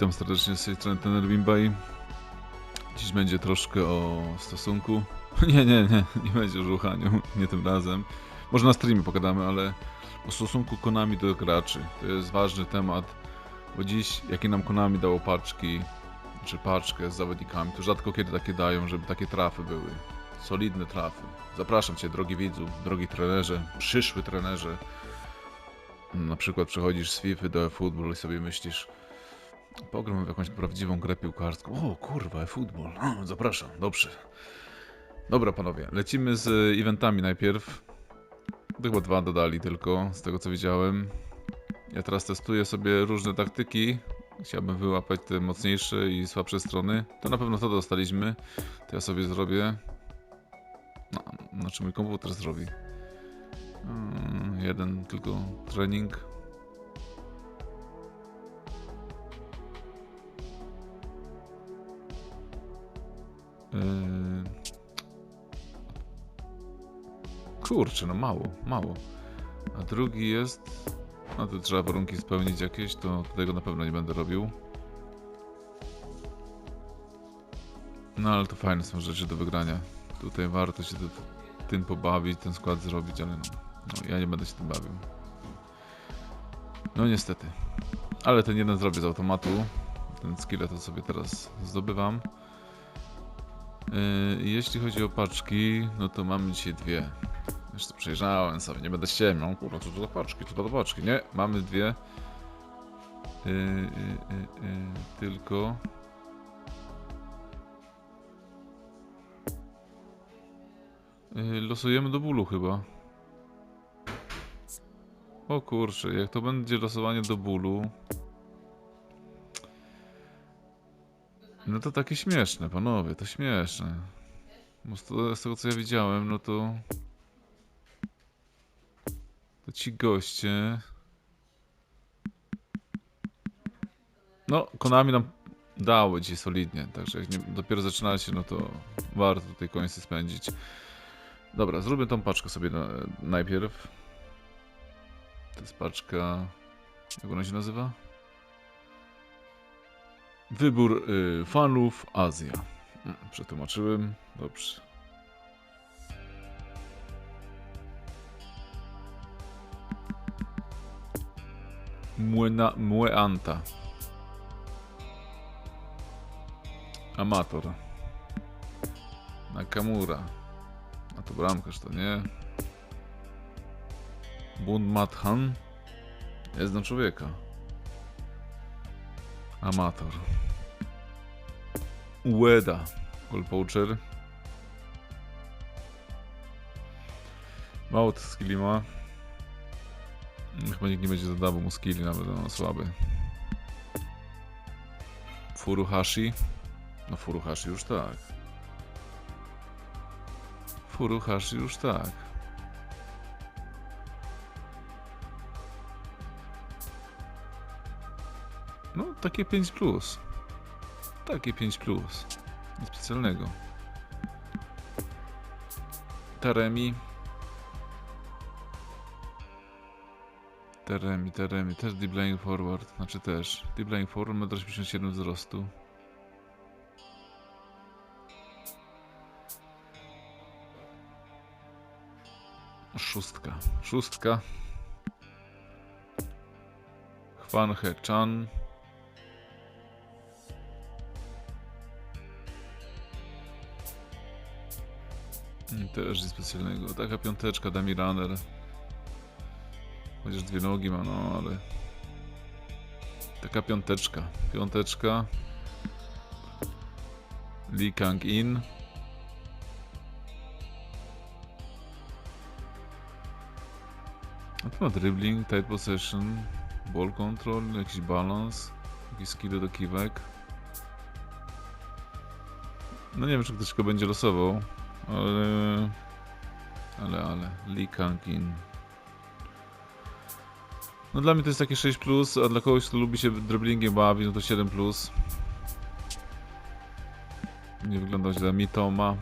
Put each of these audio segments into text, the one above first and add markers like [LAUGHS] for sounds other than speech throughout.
Witam, serdecznie z tej strony Tener Wimbay. Dziś będzie troszkę o stosunku. [LAUGHS] Nie, nie, nie, nie będzie o ruchaniu, nie tym razem. Może na streamie pogadamy, ale o stosunku Konami do graczy. To jest ważny temat, bo dziś, jakie nam Konami dało paczki, czy paczkę z zawodnikami, to rzadko kiedy takie dają, żeby takie trafy były. Solidne trafy. Zapraszam Cię, drogi widzu, drogi trenerze, przyszły trenerze. Na przykład przechodzisz z FIFA do eFootball i sobie myślisz, Pogram w jakąś prawdziwą grę piłkarską. O kurwa, futbol. Zapraszam, dobrze. Dobra panowie, lecimy z eventami najpierw. Chyba dwa dodali tylko, z tego co widziałem. Ja teraz testuję sobie różne taktyki. Chciałbym wyłapać te mocniejsze i słabsze strony. To na pewno to dostaliśmy. To ja sobie zrobię. No, znaczy mój komputer zrobi. Mm, Jeden tylko trening. Kurczę, no mało, mało. A drugi jest. No to trzeba warunki spełnić jakieś, to tego na pewno nie będę robił. No ale to fajne są rzeczy do wygrania. Tutaj warto się tym pobawić, ten skład zrobić, ale no, no ja nie będę się tym bawił. No niestety. Ale ten jeden zrobię z automatu. Ten skill to sobie teraz zdobywam. Yy, Jeśli chodzi o paczki, no to mamy dzisiaj dwie. Już to przejrzałem sobie, nie będę ściemniał. Kurwa, co to za paczki, co to za paczki? Nie, mamy dwie. Yy, yy, yy, tylko... Yy, losujemy do bólu chyba. O kurczę, jak to będzie losowanie do bólu... No to takie śmieszne, panowie, to śmieszne. Bo z, tego co ja widziałem, no to... To ci goście... No, Konami nam dało dzisiaj solidnie, także jak nie, dopiero zaczynacie, no to warto tutaj końce spędzić. Dobra, zróbmy tą paczkę sobie na, najpierw. To jest paczka... Jak ona się nazywa? Wybór y, fanów Azja. Mm, Przetłumaczyłem. Dobrze. Muena, Mueanta. Amator. Nakamura. A to bramkarz to nie. Bunmathan. Nie znam człowieka. Amator. Ueda. Goal poacher. Mało tych skilli ma. Chyba nikt nie będzie dodawał mu skilli, nawet on słaby. Furuhashi. No Furuhashi już tak. Furuhashi już tak. Takie 5 plus. Takie 5 plus. Nic specjalnego. Taremi. Taremi, Taremi. Też deep laying forward. Znaczy też. Deep laying forward ma 87 wzrostu. Szóstka. Szóstka. Hwan He Chan. Też nic specjalnego. Taka piąteczka Dami Runner. Chociaż dwie nogi ma, no ale... Taka piąteczka. Piąteczka. Lee Kang In. A tu ma dribbling, tight possession, ball control, jakiś balans, jakieś skille do kiwek. No nie wiem, czy ktoś go będzie losował, ale... Ale, ale... Lee Kang-in. No dla mnie to jest takie 6+, plus, a dla kogoś, kto lubi się dribblingiem bawić, no to 7+. Plus. Nie wygląda źle. Mitoma.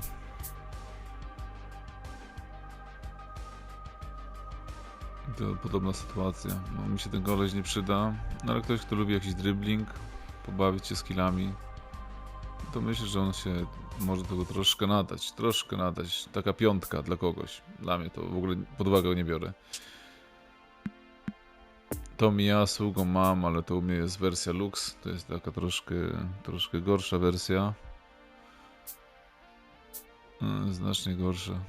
To podobna sytuacja. No, mi się ten goleś nie przyda. No ale ktoś, kto lubi jakiś dribbling, pobawić się skillami, to myślę, że on się może tego troszkę nadać. Troszkę nadać. Taka piątka dla kogoś. Dla mnie to w ogóle pod uwagę nie biorę. To ja sługą mam, ale to u mnie jest wersja Lux. To jest taka troszkę, troszkę gorsza wersja. Mm, Znacznie gorsza.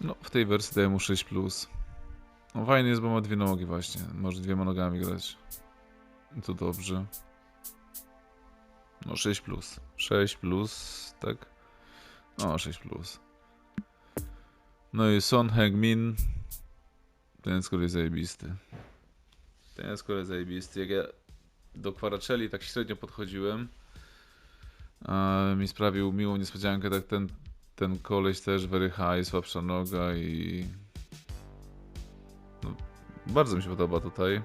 No, w tej wersji daję mu 6. No fajny jest, bo ma dwie nogi właśnie. Może dwiema nogami grać. To dobrze. No 6 plus. 6 plus, tak? O, 6 plus. No i Son Heung-min. Ten z kolei zajebisty. Ten z kolei zajebisty. Jak ja do Quaracelli tak średnio podchodziłem, mi sprawił miłą niespodziankę, tak ten, ten koleś też very high, słabsza noga i... No, bardzo mi się podoba tutaj.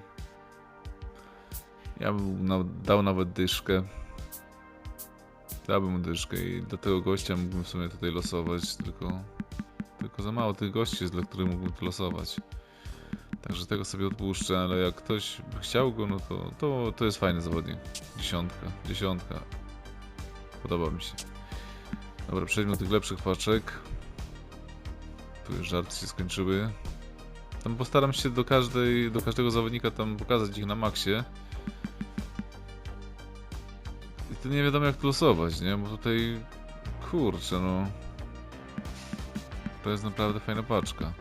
Ja bym na, dał nawet dyszkę. Dałbym mu dyszkę i do tego gościa mógłbym w sumie tutaj losować, tylko, tylko za mało tych gości jest, dla których mógłbym losować. Także tego sobie odpuszczę, ale jak ktoś by chciał go, no to, to, to jest fajny zawodnik. Dziesiątka, dziesiątka. Podoba mi się. Dobra, przejdźmy do tych lepszych paczek. Tu już żarty się skończyły. Tam postaram się do każdej, do każdego zawodnika tam pokazać ich na maksie. I to nie wiadomo jak tu losować, nie? Bo tutaj... Kurczę, no... To jest naprawdę fajna paczka.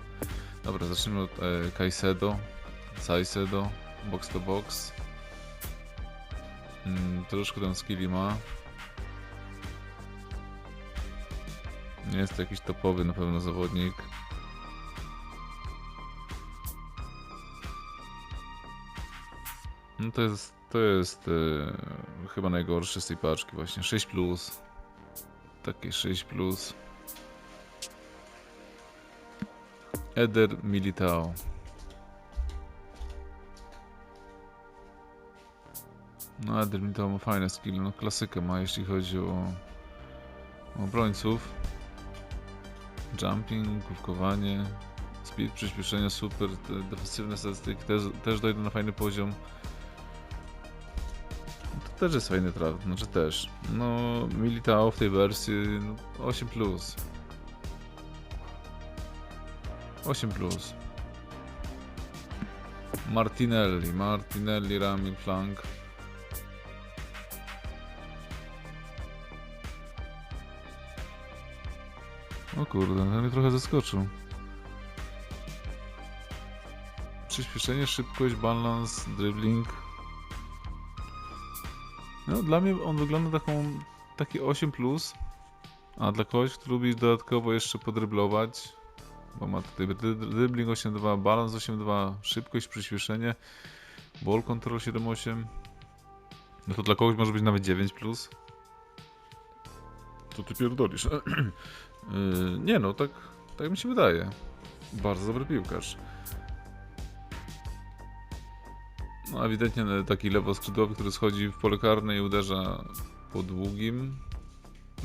Dobra, zacznijmy od e, Kaisedo, Saisedo, box to box. Mm, troszkę ten skilli ma. Nie jest to jakiś topowy na pewno zawodnik. No to jest, to jest e, chyba najgorszy z tej paczki właśnie. 6 plus. Takie 6 plus. Eder Militao. No Eder Militao ma fajne skill, no klasykę ma jeśli chodzi o, o obrońców. Jumping, główkowanie, speed, przyspieszenie super, te defensywne statystyki też, też dojdą na fajny poziom. Też jest fajny traf, znaczy też. No Militao w tej wersji no, 8 plus. 8 plus. Martinelli, Martinelli, Rami, Flank. O kurde, ten mnie trochę zaskoczył. Przyspieszenie, szybkość, balans, dribbling. No, dla mnie on wygląda taką, taki 8 plus. A dla kogoś, kto lubi dodatkowo jeszcze podryblować, bo ma tutaj dribbling 8.2, balans 8.2, szybkość, przyspieszenie, ball control 7.8. No to dla kogoś może być nawet 9 plus. To ty pierdolisz. [CLEARS THROAT] Yy, nie no, tak, tak mi się wydaje. Bardzo dobry piłkarz. No ewidentnie taki lewoskrzydłowy, który schodzi w pole karne i uderza po długim.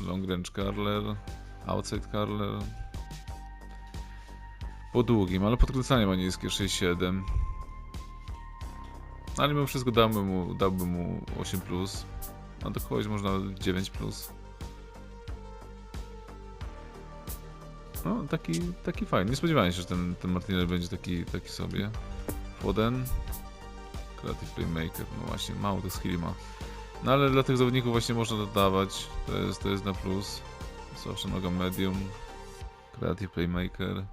Long range curler, outside curler. Po długim, ale podkręcanie ma niskie 6-7. Ale mimo wszystko dałbym mu, dałbym mu 8+. Plus. A do kogoś można nawet 9+. Plus. No, taki, taki fajny. Nie spodziewałem się, że ten, ten Martinelli będzie taki, taki sobie. Foden. Creative Playmaker. No właśnie, mało tych skilli ma. No ale dla tych zawodników właśnie można dodawać. To jest, to jest na plus. Zawsze noga medium. Creative Playmaker.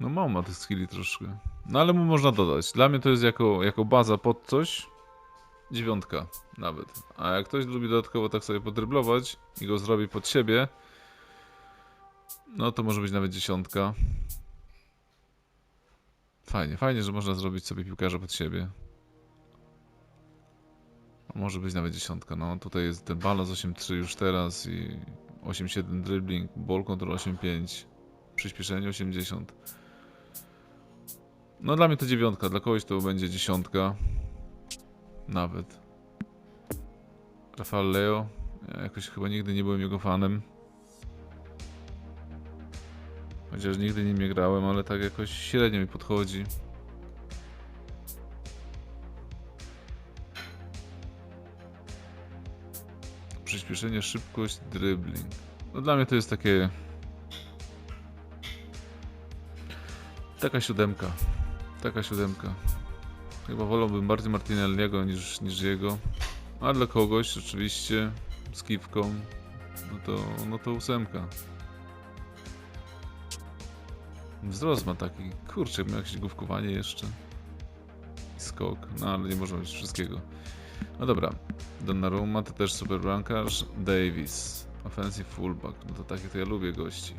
No mało ma tych skilli troszkę. No ale mu można dodać. Dla mnie to jest jako, jako baza pod coś. Dziewiątka nawet. A jak ktoś lubi dodatkowo tak sobie podryblować i go zrobi pod siebie, no to może być nawet dziesiątka. Fajnie, fajnie, że można zrobić sobie piłkarza pod siebie. Może być nawet dziesiątka. No tutaj jest ten balans 8-3 już teraz i 8-7 dribbling, ball control 8-5, przyspieszenie 80. No dla mnie to dziewiątka, dla kogoś to będzie dziesiątka. Nawet. Rafael Leo, Ja jakoś chyba nigdy nie byłem jego fanem. Chociaż nigdy nim nie grałem, ale tak jakoś średnio mi podchodzi. Przyspieszenie, szybkość, dribbling. No dla mnie to jest takie... Taka siódemka. Taka siódemka. Chyba wolałbym bardziej Martinelliego niż, niż jego. A dla kogoś oczywiście z kiwką, no to, no to ósemka. Wzrost ma taki, kurczę, ma jakieś główkowanie jeszcze. Skok, no ale nie możemy mieć wszystkiego. No dobra, Donnarumma to też super bramkarz. Davis, offensive fullback, no to takie to ja lubię gości.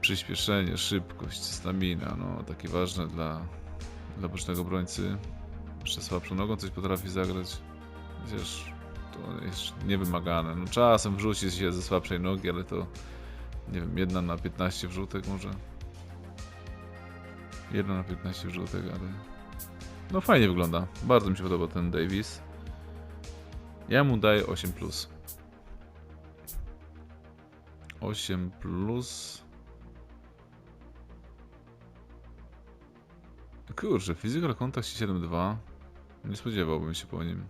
Przyspieszenie, szybkość, stamina, no takie ważne dla, dla bocznego obrońcy. Jeszcze słabszą nogą coś potrafi zagrać. Chociaż to jest niewymagane. No, czasem wrzuci się ze słabszej nogi, ale to nie wiem, jedna na 15 wrzutek może. Jedna na 15 wrzutek, ale no fajnie wygląda. Bardzo mi się podoba ten Davis. Ja mu daję 8 plus. 8 plus. Kurczę, physical contact 7.2. Nie spodziewałbym się po nim.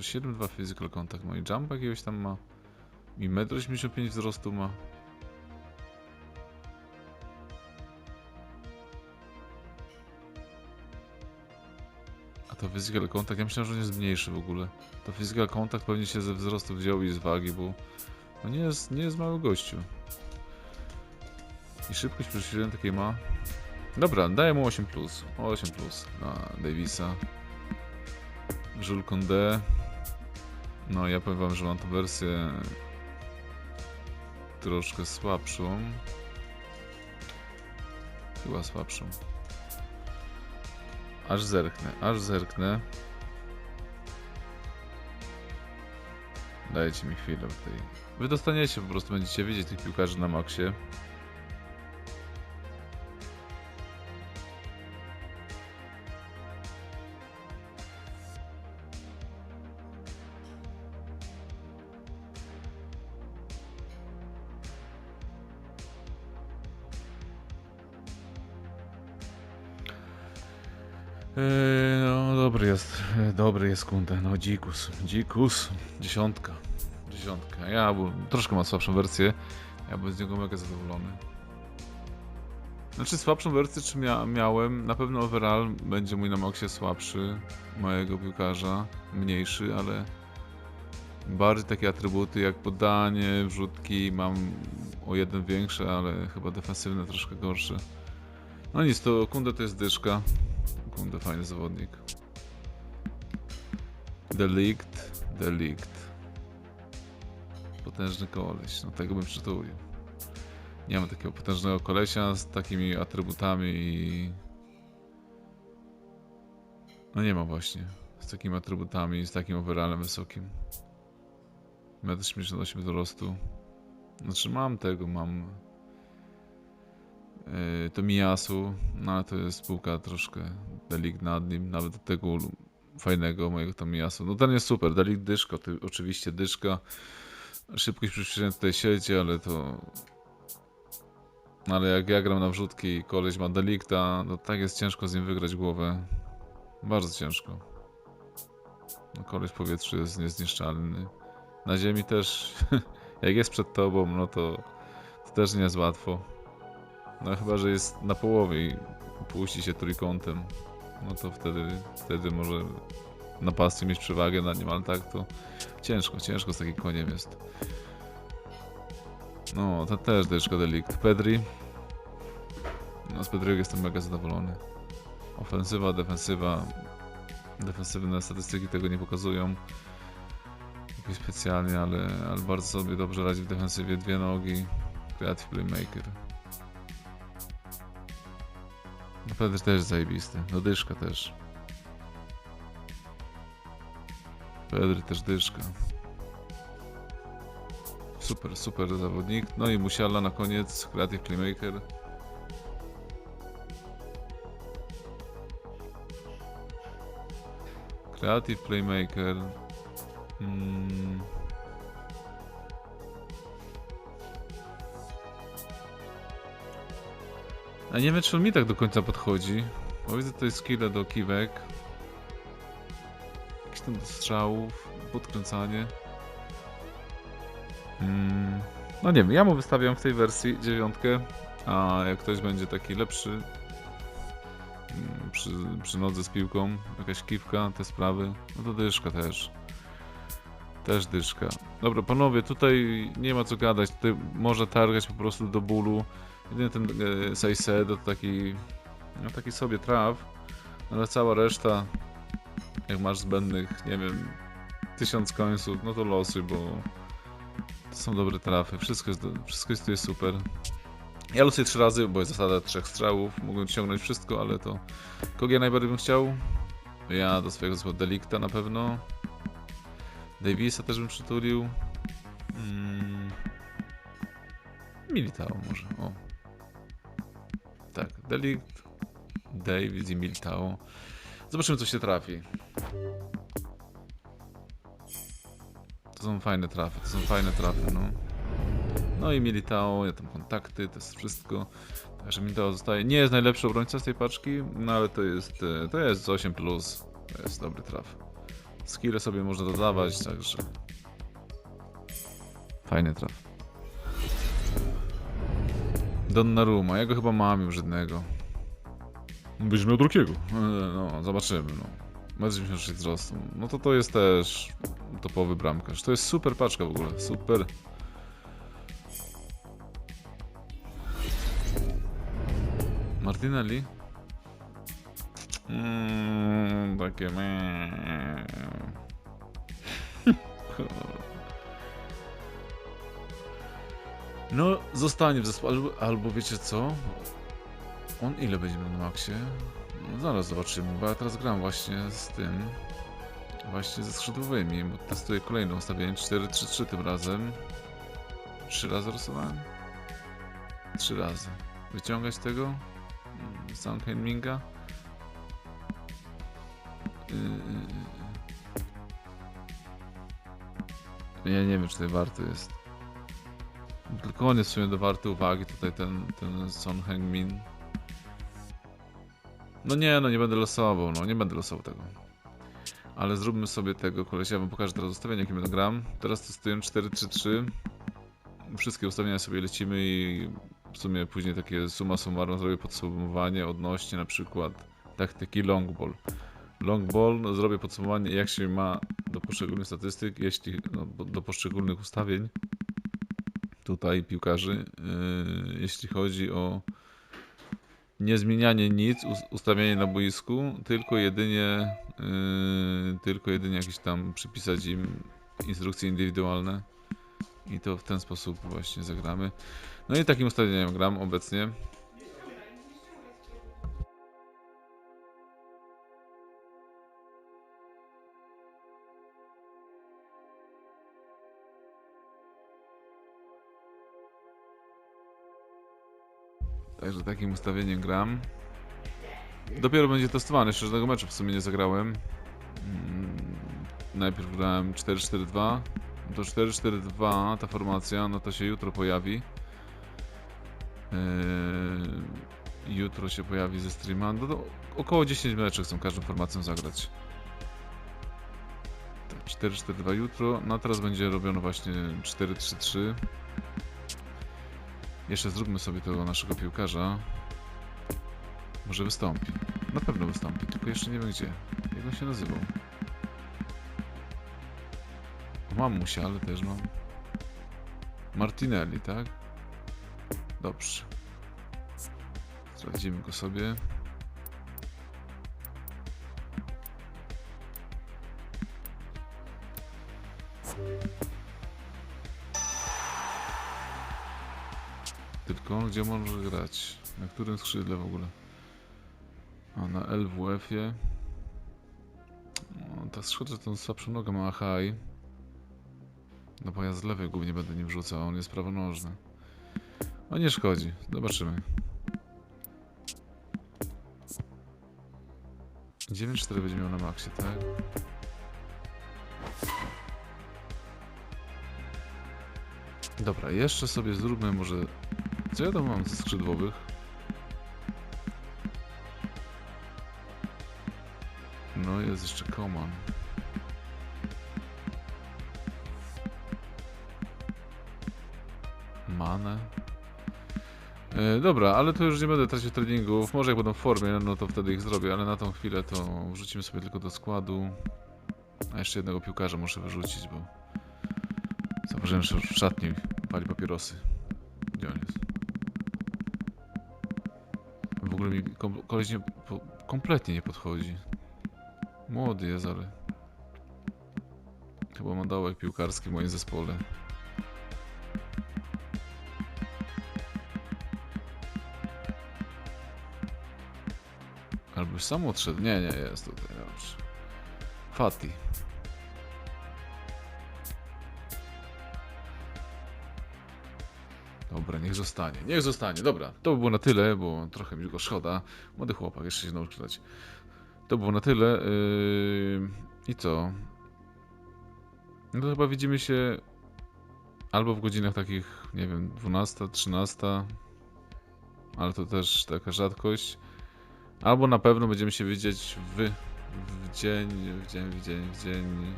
Że 7.2 physical contact, no i jump jakiegoś tam ma. I 1,85 m wzrostu ma. A to physical contact, ja myślałem, że on jest mniejszy w ogóle. To physical contact pewnie się ze wzrostu wziął i z wagi, bo no nie jest, nie jest mały gościu. I szybkość przyspieszenia takiej ma. Dobra, daję mu 8 plus. 8 plus na Davisa. Jules Condé. No ja powiem wam, że mam tą wersję troszkę słabszą. Chyba słabszą. Aż zerknę, aż zerknę. Dajcie mi chwilę tutaj. Wy dostaniecie po prostu, będziecie widzieć tych piłkarzy na maksie. Kunde, no dzikus, dzikus, dziesiątka, dziesiątka. Ja był, troszkę mam słabszą wersję, ja byłem z niego mega zadowolony. Znaczy słabszą wersję czy mia miałem, na pewno overall będzie mój na maksie słabszy, mojego piłkarza, mniejszy, ale bardziej takie atrybuty jak podanie, wrzutki mam o jeden większe, ale chyba defensywne troszkę gorsze. No nic, to Kunde to jest dyszka. Kunde fajny zawodnik. Delict, delict. Potężny koleś, no tego bym przytulił. Nie mam takiego potężnego kolesia z takimi atrybutami i... No nie ma właśnie. Z takimi atrybutami, z takim overallem wysokim. 1,88 m wzrostu. Znaczy mam tego, mam... Yy, to Miyasu, no ale to jest spółka troszkę Delikt nad nim, nawet do tego fajnego mojego tam Miyasu. No ten jest super, Delikt dyszka, ty, oczywiście dyszka. Szybkość przyspieszenia tutaj siedzi, ale to... No ale jak ja gram na wrzutki i koleś ma Delikta, no tak jest ciężko z nim wygrać głowę. Bardzo ciężko. No koleś w powietrzu jest niezniszczalny. Na ziemi też, [LAUGHS] jak jest przed tobą, no to, to też nie jest łatwo. No chyba, że jest na połowie i puści się trójkątem, no to wtedy, wtedy może napastnik mieć przewagę nad nim, ale tak to ciężko, ciężko z takim koniem jest. No, to też deszka delikt. Pedri. No, z Pedriego jestem mega zadowolony. Ofensywa, defensywa. Defensywne statystyki tego nie pokazują. Jakoś specjalnie, ale, ale bardzo sobie dobrze radzi w defensywie. Dwie nogi. Creative playmaker. No Pedri też zajebisty. No dyszka też. Pedri też dyszka. Super, super zawodnik. No i Musiala na koniec, Creative Playmaker. Creative Playmaker. Mm. A nie wiem, czy on mi tak do końca podchodzi. Bo widzę tutaj skille do kiwek. Jakieś tam do strzałów, podkręcanie. Mm. No nie wiem, ja mu wystawiam w tej wersji dziewiątkę, a jak ktoś będzie taki lepszy mm, przy, przy nodze z piłką, jakaś kiwka, te sprawy, no to dyszka też. Też dyszka. Dobra, panowie, tutaj nie ma co gadać, tutaj można targać po prostu do bólu. Jedynie ten e, to taki, no taki sobie traf, ale cała reszta, jak masz zbędnych, nie wiem, tysiąc końców, no to losuj, bo to są dobre trafy, wszystko jest, wszystko jest tu jest super. Ja losuję trzy razy, bo jest zasada trzech strzałów, mogłem ciągnąć wszystko, ale to... Kogo ja najbardziej bym chciał? Ja do swojego zespołu Delikta na pewno. Davisa też bym przytulił. Mm. Militao może, o. Tak, Delikt, Davis i Militao. Zobaczymy co się trafi. To są fajne trafy, to są fajne trafy, no. No i Militao, ja tam kontakty, to jest wszystko. Także Militao zostaje. Nie jest najlepszy obrońca z tej paczki, no ale to jest, e, to jest 8+. Plus. To jest dobry traf. Skille sobie można dodawać, także... Fajny traf. Donnarumma, ja go chyba mam już jednego. Byś miał drugiego. E, No, zobaczymy, no. Metr 96 wzrostu. No to to jest też topowy bramkarz. To jest super paczka w ogóle, super. Martinelli? Mmm, takie [LAUGHS] No, zostanie w zespole, albo, albo wiecie co? On ile będzie miał na maksie? No, zaraz zobaczymy, bo ja teraz gram właśnie z tym. Właśnie ze skrzydłowymi, bo testuję kolejne ustawienie. 4-3-3 tym razem. Trzy razy rysowałem? Trzy razy. Wyciągać tego? Mm, Sound Minga? Yy... Ja nie wiem, czy to warto jest. Tylko on jest w sumie do warty uwagi, tutaj ten, ten Son. No nie, no nie będę losował, no nie będę losował tego. Ale zróbmy sobie tego kolesia, ja wam pokażę teraz ustawienia, jakie będę gram. Teraz testuję 4-3-3. Wszystkie ustawienia sobie lecimy i w sumie później takie suma summarum zrobię podsumowanie odnośnie na przykład taktyki long ball. Long ball, no, zrobię podsumowanie jak się ma do poszczególnych statystyk, jeśli no, do poszczególnych ustawień tutaj piłkarzy, yy, jeśli chodzi o nie zmienianie nic, us- ustawianie na boisku, tylko jedynie yy, tylko jedynie jakieś tam przypisać im instrukcje indywidualne i to w ten sposób właśnie zagramy. No i takim ustawieniem gram obecnie. Także takim ustawieniem gram. Dopiero będzie testowany, jeszcze żadnego meczu w sumie nie zagrałem. Mm, Najpierw grałem 4-4-2. To 4-4-2, ta formacja, no to się jutro pojawi. Yy, jutro się pojawi ze streama. No to około 10 meczów chcę każdą formacją zagrać. Tak, 4-4-2 jutro, no a teraz będzie robione właśnie 4-3-3. Jeszcze zróbmy sobie tego naszego piłkarza. Może wystąpi. Na pewno wystąpi, tylko jeszcze nie wiem gdzie. Jak on się nazywał? Mam musia, ale też mam. Martinelli, tak? Dobrze. Sprawdzimy go sobie. Gdzie może grać? Na którym skrzydle w ogóle? A na LWF-ie. O, ta skrzydle tą słabszą nogę ma Ahai. No bo ja z lewej głównie będę nim wrzucał, a on jest prawonożny. No nie szkodzi, zobaczymy. 9-4 będzie miał na maksie, tak? Dobra, jeszcze sobie zróbmy może... Co ja tam mam ze skrzydłowych? No, jest jeszcze Koman. Manę. E, dobra, ale to już nie będę tracił treningów. Może jak będą w formie, no to wtedy ich zrobię, ale na tą chwilę to wrzucimy sobie tylko do składu. A jeszcze jednego piłkarza muszę wyrzucić, bo zauważyłem, że w szatni pali papierosy. Gdzie on jest? Ogóle mi koleś nie, kompletnie nie podchodzi. Młody jest, ale chyba ma dołek piłkarski w moim zespole. Albo sam odszedł. Nie, nie, jest tutaj. Dobrze. Fati. Niech zostanie. Niech zostanie. Dobra, to by było na tyle, bo trochę mi go szkoda. Młody chłopak, jeszcze się nauczy grać. To było na tyle. Yy... I co? No to chyba widzimy się albo w godzinach takich, nie wiem, 12, 13, ale to też taka rzadkość. Albo na pewno będziemy się widzieć w, w dzień, w dzień, w dzień, w dzień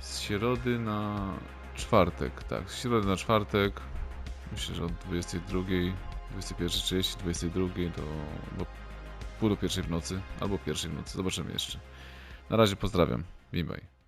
z środy na czwartek, tak, z środy na czwartek. Myślę, że od 22, 21.30, 22 do, do pół do pierwszej w nocy, albo pierwszej w nocy, zobaczymy jeszcze. Na razie pozdrawiam, bye bye.